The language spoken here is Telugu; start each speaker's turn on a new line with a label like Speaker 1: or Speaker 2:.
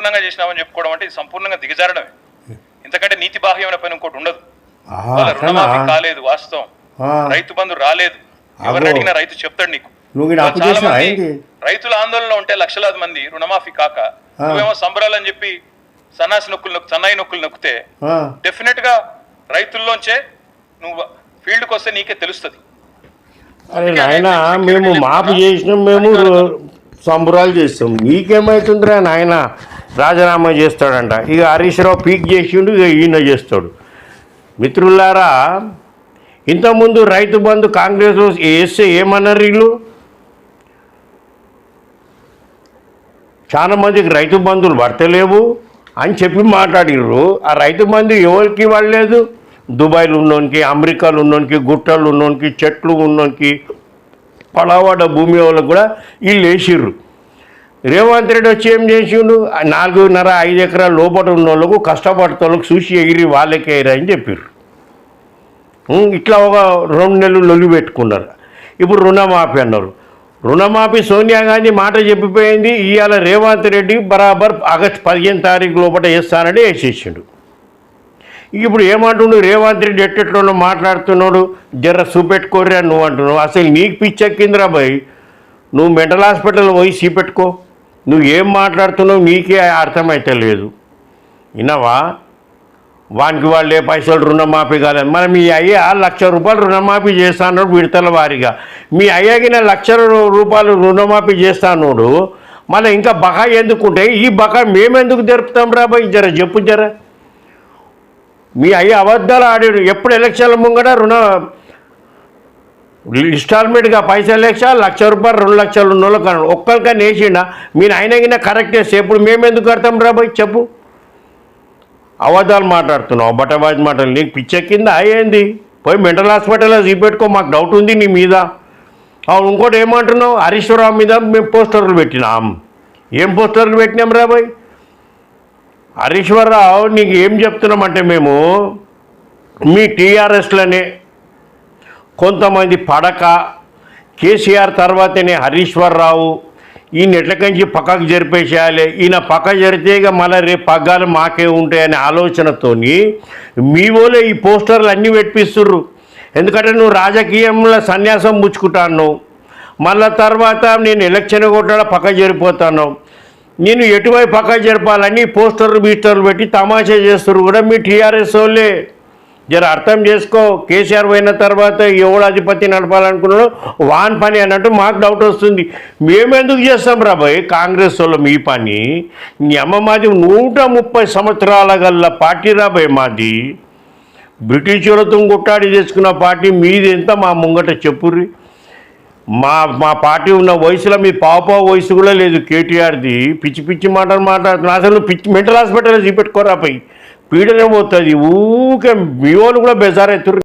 Speaker 1: సంపూర్ణంగా చేసినామని చెప్పుకోవడం అంటే ఇది సంపూర్ణంగా దిగజారడమే ఇంతకంటే నీతి బాహ్యమైన పని ఇంకోటి ఉండదు వాళ్ళ? రుణమాఫీ కాలేదు వాస్తవం
Speaker 2: ఆ.
Speaker 1: రైతు బంధు రాలేదు ఎవరిని. అడిగినా రైతు చెప్తాడు నీకు చాలా మంది? రైతుల ఆందోళనలో ఉంటే లక్షలాది మంది రుణమాఫీ కాక. నువ్వేమో సంబరాలు అని చెప్పి సన్నాసి నొక్కులు నొక్కు సన్నాయి నొక్కులు నొక్కితే డెఫినెట్గా రైతుల్లోంచే నువ్వు ఫీల్డ్కి వస్తే నీకే తెలుస్తుంది
Speaker 2: అరే నాయన మేము మాపు చేసినాం మేము సంబరాలు చేస్తాం. నీకేమవుతుందిరా నాయన? రాజీనామా చేస్తాడంట. ఇక హరీష్ రావు పీక్ చేసిండు ఇక ఈయన చేస్తాడు. మిత్రులారా ఇంతకుముందు రైతు బంధు కాంగ్రెస్ వేస్తే ఏమన్నారు వీళ్ళు? చాలా మందికి రైతు బంధువులు పడతలేవు అని చెప్పి మాట్లాడిర్రు. ఆ రైతు బంధు ఎవరికి పడలేదు? దుబాయ్లో ఉన్నోనికి అమెరికాలో ఉన్నోనికి గుట్టలు ఉన్నోనికి చెట్లు ఉన్నోనికి పలావాడ భూమి వాళ్ళకు కూడా వీళ్ళు వేసిర్రు. రేవంత్ రెడ్డి వచ్చి ఏం చేసిండు? నాలుగున్నర ఐదు ఎకరాల లోపల ఉన్న వాళ్ళకు కష్టపడతాళ్ళకు చూసి ఎగిరి వాళ్ళకే అని చెప్పారు ఇట్లా ఒక రెండు నెలలు లొల్లి పెట్టుకున్నారు. ఇప్పుడు రుణమాఫీ అన్నారు. రుణమాఫీ సోనియా గాంధీ మాట చెప్పిపోయింది ఇవాళ రేవంత్ రెడ్డి బరాబర్ ఆగస్టు పదిహేను తారీఖు లోపల వేస్తానని వేసేసిండు. ఇప్పుడు ఏమంటుండు రేవంత్ రెడ్డి ఎట్టెట్లోనో మాట్లాడుతున్నాడు జర చూపెట్టుకోర్రా నువ్వు అంటున్నావు. అసలు నీకు పిచ్చెక్కిందిరా భయ్ నువ్వు మెంటల్ హాస్పిటల్ పోయి చూపెట్టుకో నువ్వు ఏం మాట్లాడుతున్నావు నీకే అర్థమైతే లేదు. విన్నావా? వానికి వాళ్ళు ఏ పైసలు రుణమాఫీ కాలేదు. మరి మీ అయ్య లక్ష రూపాయలు రుణమాఫీ చేస్తాను విడతల వారిగా. మీ అయ్యకి నేను లక్ష రూపాయలు రుణమాఫీ చేస్తానోడు మళ్ళీ ఇంకా బకా ఎందుకుంటే ఈ బకా మేమెందుకు జరుపుతాం రా బాయ్ జర? చెప్పు జరా. మీ అయ్యి అబద్ధాలు ఆడాడు. ఎప్పుడు ఎలక్షన్ల ముంగట రుణ ఇన్స్టాల్మెంట్గా పైసలు లక్ష లక్ష రూపాయలు రెండు లక్షలు ఉన్న వాళ్ళకి ఒక్కరికన్నా వేసిండా? మీరు అయినా కరెక్ట్ చేస్తే ఎప్పుడు మేమెందుకు కడతాం రాబోయ్ చెప్పు. అబద్ధాలు మాట్లాడుతున్నావు బట్టబాజీ మాటలు. నీకు పిచ్చెక్కిందా అయ్యింది? పోయి మెంటల్ హాస్పిటల్లో చూపెట్టుకో మాకు డౌట్ ఉంది నీ మీద. అవును ఇంకోటి ఏమంటున్నావు? హరీశ్వరరావు మీద మేము పోస్టర్లు పెట్టినాం. ఏం పోస్టర్లు పెట్టినాం రాబోయ్ హరీశ్వరరావు నీకు ఏం చెప్తున్నామంటే మేము మీ టీఆర్ఎస్లోనే కొంతమంది పడక కేసీఆర్ తర్వాతనే హరీశ్వరరావు ఈయన ఎట్లకంచి పక్కకు జరిపేసేయాలి ఈయన పక్క జరితే ఇక మళ్ళీ రేపు పగ్గాలు మాకే ఉంటాయనే ఆలోచనతోని మీ వాళ్ళే ఈ పోస్టర్లు అన్నీ పెట్టిస్తుర్రు ఎందుకంటే నువ్వు రాజకీయంలో సన్యాసం పుచ్చుకుంటాను మళ్ళా తర్వాత నేను ఎలక్షన్ కొట్టాడ పక్క జరిపోతాను నేను ఎటువైపు పక్క జరపాలని పోస్టర్లు బీస్టర్లు పెట్టి తమాషా చేస్తారు కూడా మీ టీఆర్ఎస్ వాళ్ళే. జర అర్థం చేసుకో కేసీఆర్ పోయిన తర్వాత ఎవడు అధిపతి నడపాలనుకున్నాడో వాన్ పని అన్నట్టు మాకు డౌట్ వస్తుంది. మేమెందుకు చేస్తాం రాబాయ్ కాంగ్రెస్ వాళ్ళు మీ పని. నీ అమ్మ మాది నూట ముప్పై సంవత్సరాల గల్ల పార్టీ రాబాయ్ మాది. బ్రిటిషులతో కొట్టాడి చేసుకున్న పార్టీ మీది ఎంత మా ముంగట చెప్పుర్రి? మా మా పార్టీ ఉన్న వయసులో మీ పాప వయసు కూడా లేదు కేటీఆర్ది. పిచ్చి పిచ్చి మాటలు మాట్లాడుతున్నా. అసలు పిచ్చి మెంటల్ హాస్పిటల్ చూపెట్టుకోరా పై పీడనం పోతుంది ఊకే మీ వాళ్ళు కూడా బెజారెత్తుర్రు